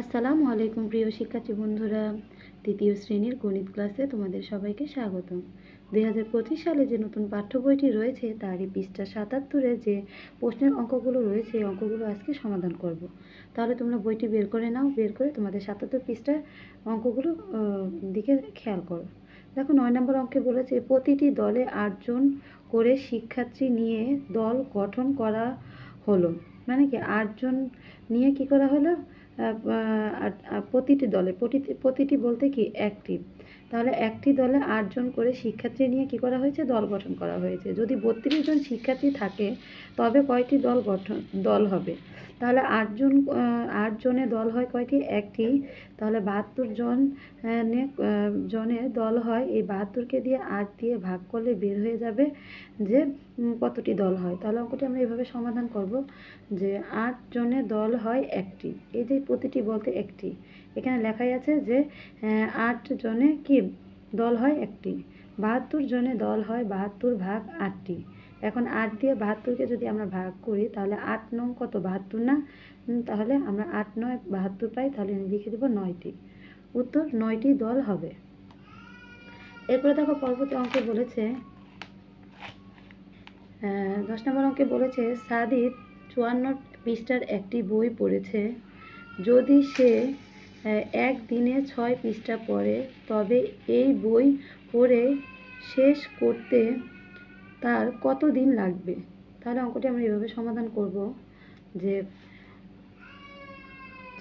আসসালামু আলাইকুম, প্রিয় শিক্ষার্থী বন্ধুরা। তৃতীয় শ্রেণির গণিত ক্লাসে তোমাদের সবাইকে স্বাগতম। দুই সালে যে নতুন পাঠ্য বইটি রয়েছে, তারই পৃষ্ঠা সাতাত্তরে যে প্রশ্নের অঙ্কগুলো রয়েছে, এই অঙ্কগুলো আজকে সমাধান করব। তাহলে তোমরা বইটি বের করে নাও, বের করে তোমাদের সাতাত্তর পৃষ্ঠার অঙ্কগুলো দিকে খেয়াল করো। দেখো, নয় নম্বর অঙ্কে বলেছে, প্রতিটি দলে আটজন করে শিক্ষার্থী নিয়ে দল গঠন করা হলো। মানে কি, আটজন নিয়ে কি করা হলো? প্রতিটি দলে প্রতিটি বলতে কি একটি। তাহলে একটি দলে আটজন করে শিক্ষার্থী নিয়ে কি করা হয়েছে? দল গঠন করা হয়েছে। যদি বত্রিশ জন শিক্ষার্থী থাকে তবে কয়টি দল গঠন দল হবে? তাহলে আটজন আহ, আটজনের দল হয় কয়টি? একটি। তাহলে বাহাত্তর জন আহ, নে আহ, জনের দল হয়। এই বাহাত্তরকে দিয়ে আট দিয়ে ভাগ করলে বের হয়ে যাবে যে কতটি দল হয়। তাহলে অঙ্কটি আমরা এভাবে সমাধান করব যে আট জনের দল হয় একটি। এই যে প্রতিটি বলতে একটি। এখানে লেখাই আছে যে আট জনে কি দল হয় একটি? বাহাত্তর জনে দল হয় বাহাত্তর ভাগ আটটি। এখন আট দিয়ে বাহাত্তরকে যদি আমরা ভাগ করি, তাহলে আট নং কত? বাহাত্তর না? তাহলে আমরা আট নয়, বাহাত্তর পাই, তাহলে লিখে দেবো নয়টি। উত্তর নয়টি দল হবে। এরপরে দেখো পরবর্তী অঙ্কে বলেছে দশ নম্বর অঙ্কে বলেছে সাদিত চুয়ান্ন পৃষ্ঠার একটি বই পড়েছে, যদি সে একদিনে ছয় পৃষ্ঠা পড়ে। তবে এই বই পড়ে শেষ করতে তার কত দিন লাগবে? তাহলে অঙ্কটি আমরা এভাবে সমাধান করব যে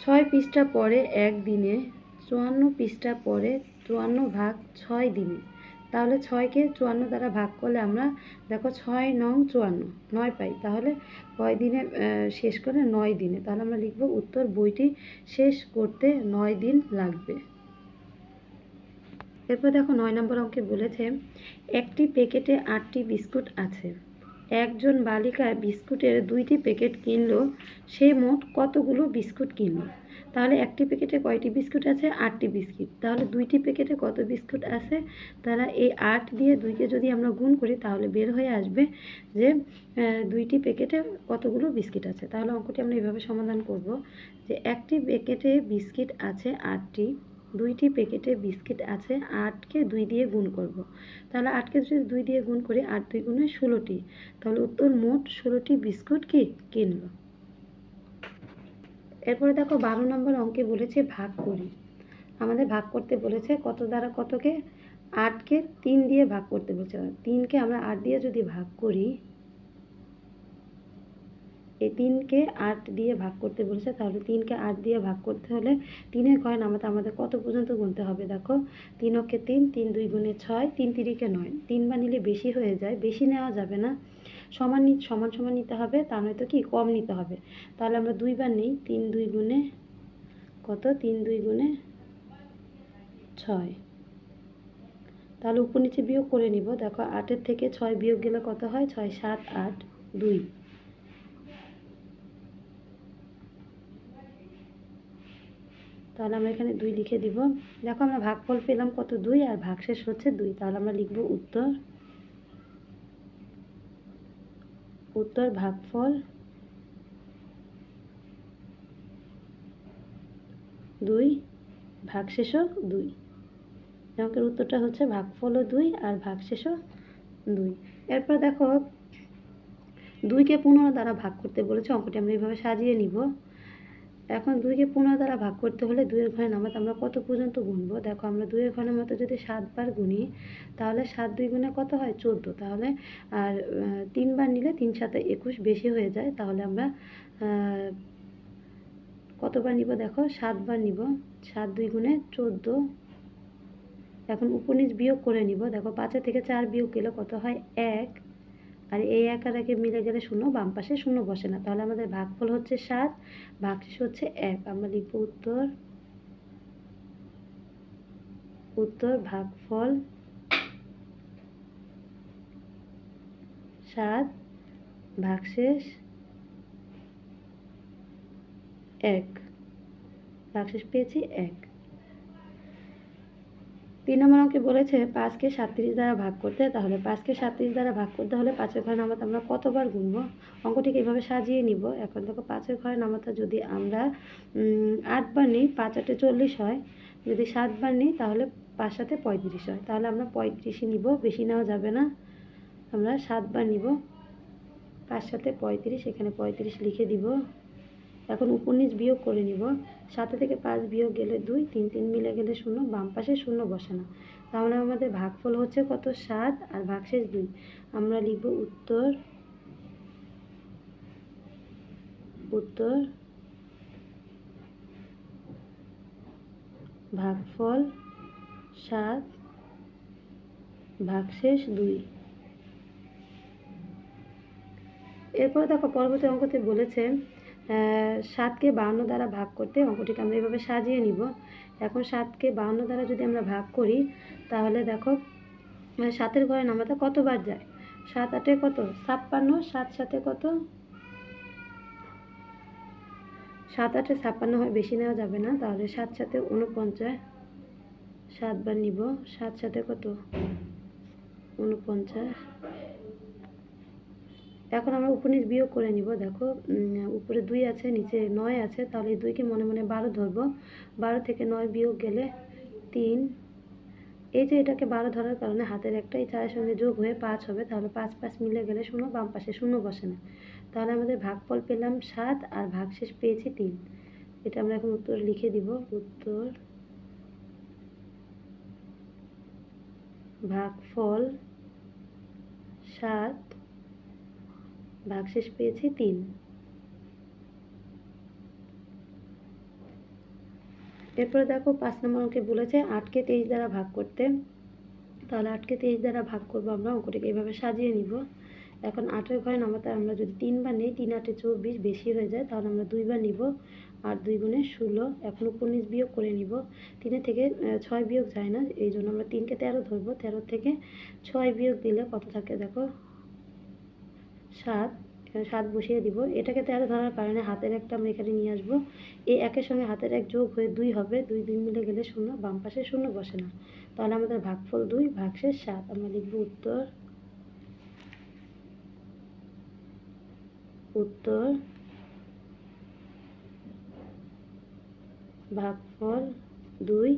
ছয় পৃষ্ঠা পরে একদিনে চুয়ান্ন পৃষ্ঠা পড়ে, চুয়ান্ন ভাগ ছয় দিনে। তাহলে ছয়কে চুয়ান্ন দ্বারা ভাগ করলে আমরা দেখো ছয় নং চুয়ান্ন, নয় পাই। তাহলে কয় দিনে শেষ করে নয় দিনে। তাহলে আমরা লিখব উত্তর বইটি শেষ করতে নয় দিন লাগবে। এরপর দেখো নয় নম্বর অঙ্কে বলেছে, একটি প্যাকেটে আটটি বিস্কুট আছে। একজন বালিকা বিস্কুটের দুইটি প্যাকেট কিনলো, সে মোট কতগুলো বিস্কুট কিনলো? তাহলে একটি প্যাকেটে কয়টি বিস্কুট আছে? আটটি বিস্কুট। তাহলে দুইটি প্যাকেটে কত বিস্কুট আছে? তাহলে এই আট দিয়ে দুইকে যদি আমরা গুণ করি, তাহলে বের হয়ে আসবে যে দুইটি প্যাকেটে কতগুলো বিস্কিট আছে। তাহলে অঙ্কটি আমরা এইভাবে সমাধান করব যে, একটি প্যাকেটে বিস্কিট আছে আটটি, দুইটি প্যাকেটে বিস্কিট আছে আটকে দুই দিয়ে গুণ করব। তাহলে আটকে যদি দুই দিয়ে গুণ করি, আট দুই গুণে ষোলোটি, তাহলে উত্তর মোট ষোলোটি বিস্কুট কি? কিনলো এরপরে দেখো বারো নম্বর অঙ্কে বলেছে ভাগ করি। আমাদের ভাগ করতে বলেছে কত দ্বারা কতকে? আটকে তিন দিয়ে ভাগ করতে বলেছে। তিনকে আমরা আট দিয়ে যদি ভাগ করি, এই তিনকে আট দিয়ে ভাগ করতে বলেছে, তাহলে তিনকে আট দিয়ে ভাগ করতে হলে তিনের ঘরে নামাতে আমাদের কত পর্যন্ত গুনতে হবে দেখো? তিন অক্ষে তিন তিন দুই গুণে ছয়, তিন তিরিকে নয়। তিনবার নিলে বেশি হয়ে যায়, বেশি নেওয়া যাবে না। সমান সমান সমান নিতে হবে, তা নয়তো কি, কম নিতে হবে। তাহলে আমরা দুইবার নিই, তিন দুই গুণে কত? তিন দুই গুণে ছয়। তাহলে উপর নিচে বিয়োগ করে নিব। দেখো, আটের থেকে ছয় বিয়োগ গেলে কত হয়? ছয়, সাত, আট, দুই। তাহলে আমরা এখানে দুই লিখে দিব। দেখো, আমরা ভাগফল পেলাম কত? দুই, আর ভাগশেষ হচ্ছে দুই। তাহলে আমরা লিখব উত্তর উত্তর ভাগফল দুই, ভাগশেষক দুই। অঙ্কের উত্তরটা হচ্ছে ভাগফলও দুই আর ভাগশেষও দুই। এরপর দেখো, দুইকে পনেরো দ্বারা ভাগ করতে বলেছে, অঙ্কটি আমরা এইভাবে সাজিয়ে নিব। এখন দুইকে পনেরো দ্বারা ভাগ করতে হলে দুইয়ের ঘরে নামাতে আমরা কত পর্যন্ত গুনবো? দেখো আমরা দুইয়ের ঘরের মতো যদি সাতবার গুনি, তাহলে সাত দুই গুণে কত হয়? চোদ্দ। তাহলে, আর তিনবার নিলে তিন সাথে একুশ বেশি হয়ে যায়, তাহলে আমরা কতবার নিব দেখো? সাতবার নিব। সাত দুই গুণে চোদ্দ। এখন উপর নিচ বিয়োগ করে নিব। দেখো পাঁচের থেকে চার বিয়োগ গেলে কত হয়? এক। আর এই এক আর মিলে গেলে শূন্য, বাম পাশে শূন্য বসে না। তাহলে আমাদের ভাগফল হচ্ছে সাত, ভাগশেষ হচ্ছে এক। আমরা লিখব উত্তর উত্তর, ভাগফল সাত, ভাগশেষ এক। ভাগশেষ পেয়েছি এক। তিন নম্বর অঙ্কে বলেছে পাঁচকে সাতত্রিশ দ্বারা ভাগ করতে, তাহলে পাঁচকে সাতত্রিশ দ্বারা ভাগ করতে হলে পাঁচের ঘরে নামাতে আমরা কতবার গুনবো? অঙ্কটিকে এভাবে সাজিয়ে নিব। এখন দেখো পাঁচের ঘরে নামাতে যদি আমরা আটবার নিই, পাঁচ আটে চল্লিশ হয়। যদি সাতবার নিই, তাহলে পাঁচ সাথে পঁয়ত্রিশ হয়। তাহলে আমরা পঁয়ত্রিশই নিব, বেশি নেওয়া যাবে না। আমরা সাতবার নিব। পাঁচ সাথে পঁয়ত্রিশ, এখানে পঁয়ত্রিশ লিখে দিব। এখন উপর বিয়োগ করে নিব। সাথে থেকে পাঁচ বিয়োগ গেলে দুই, তিন তিন মিলে গেলে শূন্য, বাম পাশে শূন্য বসে না। তাহলে আমাদের ভাগফল হচ্ছে কত? সাত আর ভাগশেষ দুই। আমরা লিখব উত্তর উত্তর ভাগফল সাত, ভাগশেষ দুই। এরপর দেখো পরবর্তী অঙ্কতে বলেছে সাতকে বাহান্ন দ্বারা ভাগ করতে অঙ্কটিকে আমরা এভাবে সাজিয়ে নিব। এখন সাতকে বাহান্ন দ্বারা যদি আমরা ভাগ করি, তাহলে দেখো সাতের ঘরে নামাতে কতবার যায়? সাত আটে কত? ছাপ্পান্ন। সাত সাথে কত? সাত আটে ছাপ্পান্ন হয়, বেশি নেওয়া যাবে না। তাহলে সাত সাথে উনপঞ্চাশ সাতবার নিব। সাত সাথে কত? উনপঞ্চাশ এখন আমরা উপর বিয়োগ করে নিব, দেখো উপরে দুই আছে, নিচে নয় আছে, তাহলে দুইকে মনে মনে বারো ধরবো। বারো থেকে নয় বিয়োগ গেলে তিন। এই যে এটাকে বারো ধরার কারণে হাতের একটা এই চারের সঙ্গে যোগ হয়ে পাঁচ হবে, তাহলে পাঁচ পাঁচ মিলে গেলে শূন্য, বাম পাশে শূন্য বসে না। তাহলে আমাদের ভাগফল পেলাম সাত আর ভাগশেষ পেয়েছি তিন। এটা আমরা এখন উত্তর লিখে দিব, উত্তর ভাগফল সাত ভাগশেষ পেয়েছি তিন। এরপরে দেখো পাঁচ নম্বর অঙ্কে বলেছে, আটকে তেইশ দ্বারা ভাগ করতে। তাহলে আটকে তেইশ দ্বারা ভাগ করব আমরা অঙ্কটিকে। এইভাবে সাজিয়ে নিব। এখন আটের ঘরে নামাতে আমরা যদি তিনবার নিই, তিন আটে চব্বিশ বেশি হয়ে যায়, তাহলে আমরা দুইবার নিব। আর দুই গুণে ষোলো, এখন নিচ বিয়োগ করে নিব। তিনের থেকে ছয় বিয়োগ যায় না, এই জন্য আমরা তিনকে তেরো ধরবো। তেরো থেকে ছয় বিয়োগ দিলে কত থাকে দেখো? সাত, এখানে সাত বসিয়ে দিব। এটাকে তেরো ধরার কারণে হাতের একটা আমরা এখানে নিয়ে আসব। এই একের সঙ্গে হাতের এক যোগ হয়ে দুই হবে। দুই দুই মিলে গেলে শূন্য, বাম পাশে শূন্য বসে না। তাহলে আমাদের ভাগফল দুই, ভাগশেষ সাত। আমরা লিখব উত্তর উত্তর, ভাগফল দুই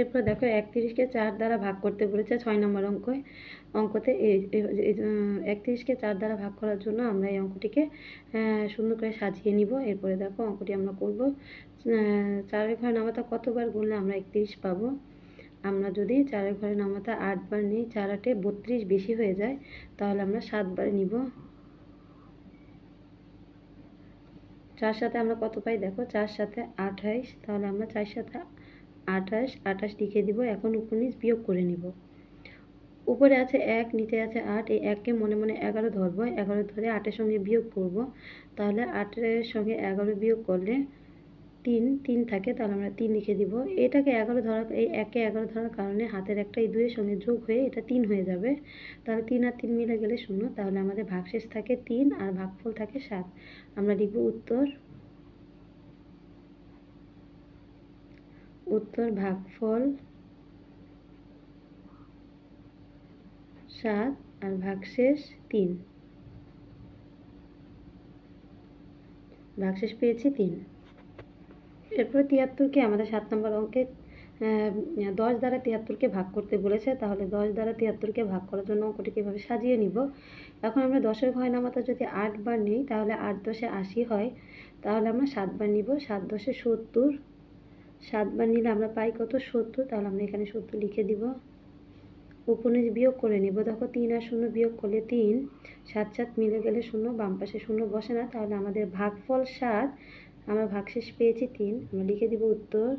এরপর দেখো একত্রিশকে চার দ্বারা ভাগ করতে বলেছে ছয় নম্বর অঙ্ক। অঙ্কতে একত্রিশকে চার দ্বারা ভাগ করার জন্য আমরা এই অঙ্কটিকে সুন্দর করে সাজিয়ে নিব। এরপরে দেখো অঙ্কটি আমরা করব। চারের ঘরে নামাতা কতবার গুনলে আমরা একত্রিশ পাবো? আমরা যদি চারের ঘরে নামাতা আটবার নিই, চার আটে বত্রিশ বেশি হয়ে যায়, তাহলে আমরা সাতবার নিব। চার সাথে আমরা কত পাই? দেখো চার সাথে আঠাইশ, তাহলে আমরা চার সাথে আঠাশ আঠাশ লিখে দিব, এখন নিচ বিয়োগ করে নিব। উপরে আছে এক, নিচে আছে আট, এই এককে মনে মনে এগারো ধরবো, এগারো ধরে আটের সঙ্গে বিয়োগ করব। তাহলে আটের সঙ্গে এগারো বিয়োগ করলে তিন তিন থাকে, তাহলে আমরা তিন লিখে দিব। এটাকে এগারো ধরার, এই একে এগারো ধরার কারণে হাতের একটা এই দুইয়ের সঙ্গে যোগ হয়ে এটা তিন হয়ে যাবে। তাহলে তিন আর তিন মিলে গেলে শূন্য, তাহলে আমাদের ভাগশেষ থাকে তিন আর ভাগফল থাকে সাত। আমরা লিখব উত্তর উত্তর ভাগফল সাত আর ভাগশেষ তিন। ভাগশেষ পেয়েছি তিন। এরপর তিয়াত্তরকে আমাদের সাত নম্বর অঙ্কে দশ দ্বারা তিয়াত্তরকে ভাগ করতে বলেছে, তাহলে দশ দ্বারা তিয়াত্তরকে ভাগ করার জন্য অঙ্কটিকে এভাবে সাজিয়ে নিব। এখন আমরা দশের ঘরে নামাতে যদি আটবার নিই, তাহলে আট দশে আশি হয়, তাহলে আমরা সাতবার নিব, সাত দশে সত্তর সাতবার নিলে আমরা পাই কত? সত্তর। তাহলে আমরা এখানে সত্তর লিখে দিব। উপনিচ বিয়োগ করে নিব। দেখো তিন আর শূন্য বিয়োগ করলে তিন। সাত সাত মিলে গেলে শূন্য, বাম পাশে শূন্য বসে না। তাহলে আমাদের ভাগফল সাত। আমরা ভাগশেষ পেয়েছি তিন। আমরা লিখে দিব উত্তর।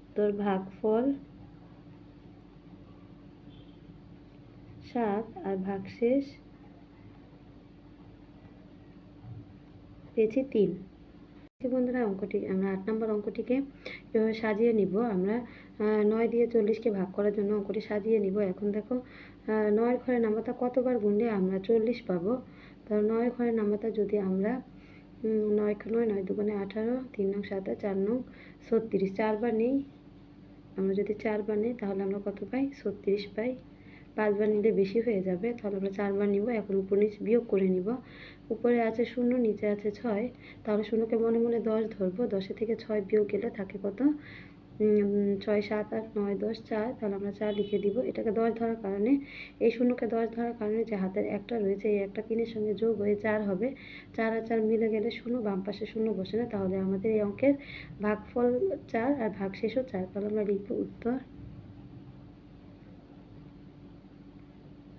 উত্তর ভাগফল সাত আর ভাগশেষ পেয়েছি তিন। বন্ধুরা, অঙ্কটি, আমরা আট নম্বর অঙ্কটিকে এভাবে সাজিয়ে নিব। আমরা নয় দিয়ে চল্লিশকে ভাগ করার জন্য অঙ্কটি সাজিয়ে নিব। এখন দেখো নয়ের ঘরের নাম্বারটা কতবার গুনলে আমরা চল্লিশ পাবো? তাহলে নয়ের ঘরের নাম্বারটা যদি আমরা নয় নয় নয় দুগুণে আঠারো, তিন নং সাতাশ চার নং ছত্রিশ, চারবার নেই, আমরা যদি চারবার নিই তাহলে আমরা কত পাই? ছত্রিশ পাই। পাঁচবার নিলে বেশি হয়ে যাবে, তাহলে আমরা চারবার নিব, এখন উপর নিচে বিয়োগ করে নিব। উপরে আছে শূন্য, নিচে আছে ছয়, তাহলে শূন্যকে মনে মনে দশ ধরবো, দশে থেকে ছয় বিয়োগ গেলে থাকে কত? ছয়, সাত, আট, নয়, দশ, চার, তাহলে আমরা চার লিখে দিব। এটাকে দশ ধরার কারণে, এই শূন্যকে দশ ধরার কারণে যে হাতের একটা রয়েছে, এই একটা তিনের সঙ্গে যোগ হয়ে চার হবে। চার আর চার মিলে গেলে শূন্য, বাম পাশে শূন্য বসে না, তাহলে আমাদের এই অঙ্কের ভাগফল চার আর ভাগশেষও চার, তাহলে আমরা লিখব উত্তর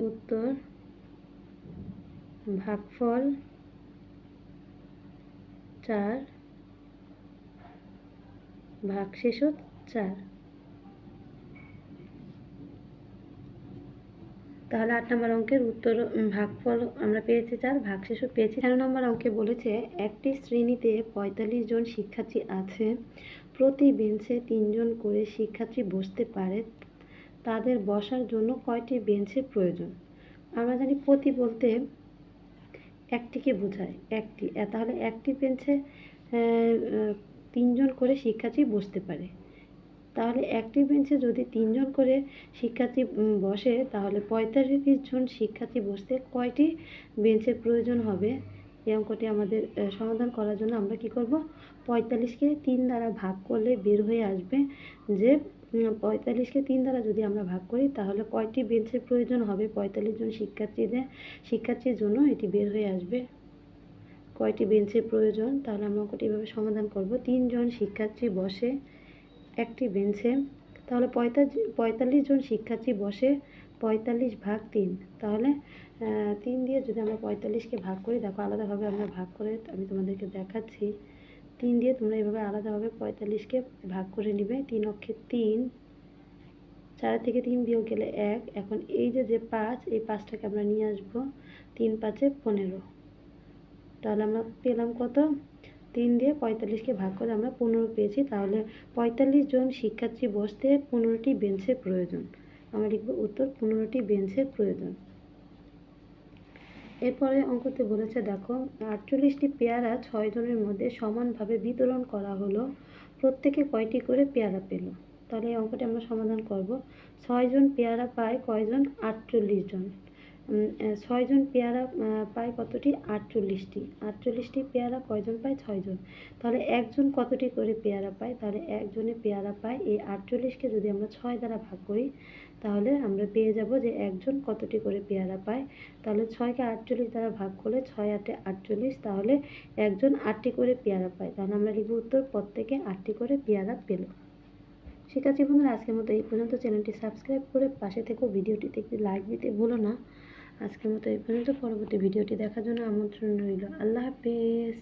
উত্তর, ভাগফল চার ভাগশেষও চার। তাহলে আট নম্বর অঙ্কের উত্তর ভাগফল আমরা পেয়েছি চার ভাগশেষও পেয়েছি তেরো নম্বর অঙ্কে বলেছে, একটি শ্রেণীতে পঁয়তাল্লিশ জন শিক্ষার্থী আছে। প্রতি বেঞ্চে তিনজন করে শিক্ষার্থী বসতে পারে। তাদের বসার জন্য কয়টি বেঞ্চের প্রয়োজন? আমরা জানি প্রতি বলতে একটিকে বোঝায়, একটি। তাহলে একটি বেঞ্চে তিনজন করে শিক্ষার্থী বসতে পারে। তাহলে একটি বেঞ্চে যদি তিনজন করে শিক্ষার্থী বসে, তাহলে পঁয়তাল্লিশ জন শিক্ষার্থী বসতে কয়টি বেঞ্চের প্রয়োজন হবে? এই অঙ্কটি আমাদের সমাধান করার জন্য আমরা কি করব? পঁয়তাল্লিশকে তিন দ্বারা ভাগ করলে বের হয়ে আসবে যে পঁয়তাল্লিশকে তিন দ্বারা যদি আমরা ভাগ করি, তাহলে কয়টি বেঞ্চের প্রয়োজন হবে? পঁয়তাল্লিশ জন শিক্ষার্থীদের, শিক্ষার্থীর জন্য এটি বের হয়ে আসবে। কয়টি বেঞ্চের প্রয়োজন? তাহলে আমরা অঙ্কটি এভাবে সমাধান করব। তিনজন শিক্ষার্থী বসে একটি বেঞ্চে, তাহলে পঁয়তাল্লিশ জন শিক্ষার্থী বসে পঁয়তাল্লিশ ভাগ তিন। তাহলে তিন দিয়ে যদি আমরা পঁয়তাল্লিশকে ভাগ করি, দেখো আলাদাভাবে আমরা ভাগ করে আমি তোমাদেরকে দেখাচ্ছি। তিন দিয়ে তোমরা এভাবে আলাদাভাবে পঁয়তাল্লিশকে ভাগ করে নিবে। তিন অক্ষে তিন, চার থেকে তিন বিয়োগ গেলে এক। এখন এই যে যে পাঁচ, এই পাঁচটাকে আমরা নিয়ে আসব তিন পাঁচে পনেরো। তাহলে আমরা পেলাম কত? তিন দিয়ে পঁয়তাল্লিশকে ভাগ করে আমরা পনেরো পেয়েছি। তাহলে পঁয়তাল্লিশ জন শিক্ষার্থী বসতে পনেরোটি বেঞ্চের প্রয়োজন। আমরা লিখব উত্তর, পনেরোটি বেঞ্চের প্রয়োজন। এরপরে অঙ্কতে বলেছে, দেখো, আটচল্লিশটি পেয়ারা ছয়জনের মধ্যে সমানভাবে বিতরণ করা হলো। প্রত্যেকে কয়টি করে পেয়ারা পেল? তাহলে এই অঙ্কটি আমরা সমাধান করব। ছয়জন পেয়ারা পায় কয়জন? আটচল্লিশ জন। ছয়জন পেয়ারা পায় কতটি? আটচল্লিশটি। আটচল্লিশটি পেয়ারা কয়জন পায়? ছয়জন। তাহলে একজন কতটি করে পেয়ারা পায়? তাহলে একজনে পেয়ারা পায় এই আটচল্লিশকে যদি আমরা ছয় দ্বারা ভাগ করি, তাহলে আমরা পেয়ে যাব যে একজন কতটি করে পেয়ারা পায়? তাহলে ছয়কে আটচল্লিশ দ্বারা ভাগ করলে ছয় আটে আটচল্লিশ, তাহলে একজন আটটি করে পেয়ারা পায়। তাহলে আমরা লিখব উত্তর, প্রত্যেকে আটটি করে পেয়ারা পেল। শিক্ষার্থী বন্ধুরা, আজকের মতো এই পর্যন্ত। চ্যানেলটি সাবস্ক্রাইব করে পাশে থেকেও ভিডিওটিতে একটি লাইক দিতে ভুলো না। আজকের মতো এই পর্যন্ত। পরবর্তী ভিডিওটি দেখার জন্য আমন্ত্রণ রইল। আল্লাহ হাফেজ।